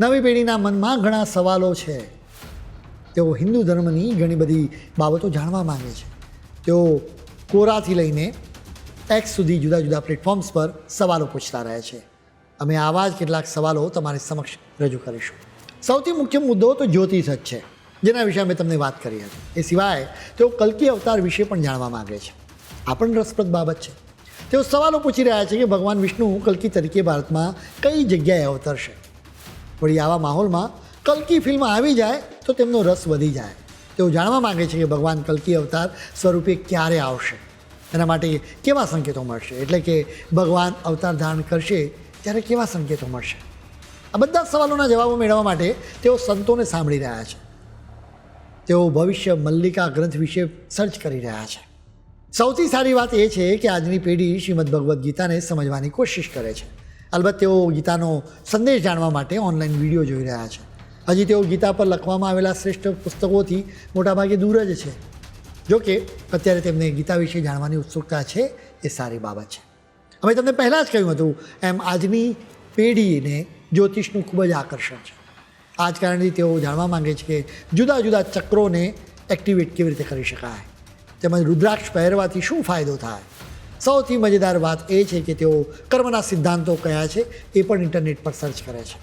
નવી પેઢીના મનમાં ઘણા સવાલો છે. તેઓ હિન્દુ ધર્મની ઘણી બધી બાબતો જાણવા માગે છે. તેઓ કોરાથી લઈને એક્સ સુધી જુદા જુદા પ્લેટફોર્મ્સ પર સવાલો પૂછતા રહે છે. અમે આવા જ કેટલાક સવાલો તમારી સમક્ષ રજૂ કરીશું. સૌથી મુખ્ય મુદ્દો તો જ્યોતિષ જ છે, જેના વિશે અમે તમને વાત કરી હતી. એ સિવાય તેઓ કલ્કી અવતાર વિશે પણ જાણવા માગે છે. આ પણ રસપ્રદ બાબત છે. તેઓ સવાલો પૂછી રહ્યા છે કે ભગવાન વિષ્ણુ કલ્કી તરીકે ભારતમાં કઈ જગ્યાએ અવતરશે? વળી આવા માહોલમાં કલ્કી ફિલ્મ આવી જાય તો તેમનો રસ વધી જાય. તેઓ જાણવા માંગે છે કે ભગવાન કલ્કી અવતાર સ્વરૂપે ક્યારે આવશે? એના માટે કેવા સંકેતો મળશે? એટલે કે ભગવાન અવતાર ધારણ કરશે ત્યારે કેવા સંકેતો મળશે? આ બધા સવાલોના જવાબો મેળવવા માટે તેઓ સંતોને સાંભળી રહ્યા છે. તેઓ ભવિષ્ય મલ્લિકા ગ્રંથ વિશે સર્ચ કરી રહ્યા છે. સૌથી સારી વાત એ છે કે આજની પેઢી શ્રીમદ ભગવદ્ ગીતાને સમજવાની કોશિશ કરે છે. અલબત્ત તેઓ ગીતાનો સંદેશ જાણવા માટે ઓનલાઈન વીડિયો જોઈ રહ્યા છે. હજી તેઓ ગીતા પર લખવામાં આવેલા શ્રેષ્ઠ પુસ્તકોથી મોટાભાગે દૂર જ છે. જોકે અત્યારે તેમને ગીતા વિશે જાણવાની ઉત્સુકતા છે એ સારી બાબત છે. અમે તમને પહેલાં જ કહ્યું હતું, એમ આજની પેઢીને જ્યોતિષનું ખૂબ જ આકર્ષણ છે. આ જ કારણથી તેઓ જાણવા માંગે છે કે જુદા જુદા ચક્રોને એક્ટિવેટ કેવી રીતે કરી શકાય? તેમજ રુદ્રાક્ષ પહેરવાથી શું ફાયદો થાય? સૌથી મજેદાર વાત એ છે કે તેઓ કર્મના સિદ્ધાંતો કયા છે, એ પણ ઇન્ટરનેટ પર સર્ચ કરે છે.